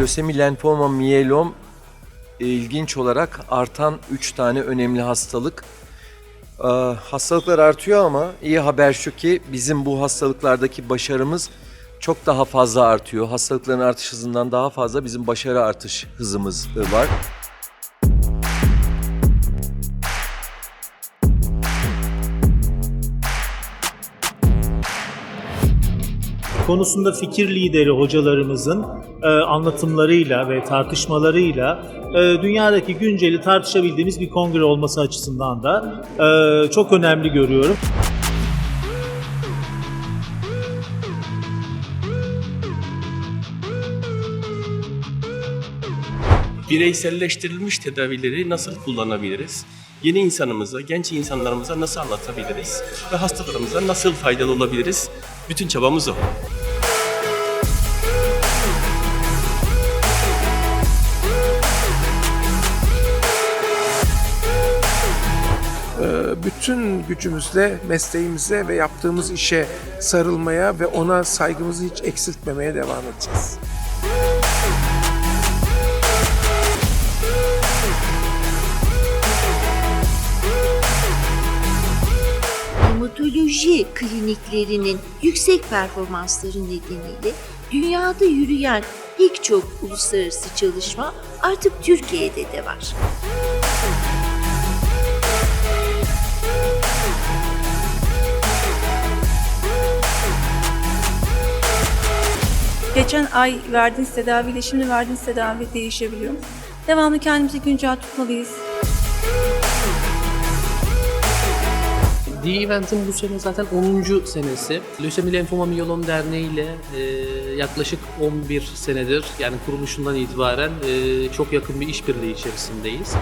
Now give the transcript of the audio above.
lösemi, lenfoma, miyelom e, ilginç olarak artan 3 tane önemli hastalık. Ee, hastalıklar artıyor ama iyi haber şu ki bizim bu hastalıklardaki başarımız çok daha fazla artıyor. Hastalıkların artış hızından daha fazla bizim başarı artış hızımız e, var. Konusunda fikir lideri hocalarımızın e, anlatımlarıyla ve tartışmalarıyla e, dünyadaki günceli tartışabildiğimiz bir kongre olması açısından da e, çok önemli görüyorum. bireyselleştirilmiş tedavileri nasıl kullanabiliriz? Yeni insanımıza, genç insanlarımıza nasıl anlatabiliriz? Ve hastalarımıza nasıl faydalı olabiliriz? Bütün çabamız o. bütün gücümüzle mesleğimize ve yaptığımız işe sarılmaya ve ona saygımızı hiç eksiltmemeye devam edeceğiz. Hematoloji kliniklerinin yüksek performansları nedeniyle dünyada yürüyen pek çok uluslararası çalışma artık Türkiye'de de var. Geçen ay verdiğiniz tedaviyle şimdi verdiğiniz tedavi değişebiliyor. Devamlı kendimizi güncel tutmalıyız. D-Event'in bu sene zaten 10. senesi. Lösemi Lenfoma Miyelom Derneği ile e, yaklaşık 11 senedir yani kuruluşundan itibaren e, çok yakın bir işbirliği içerisindeyiz.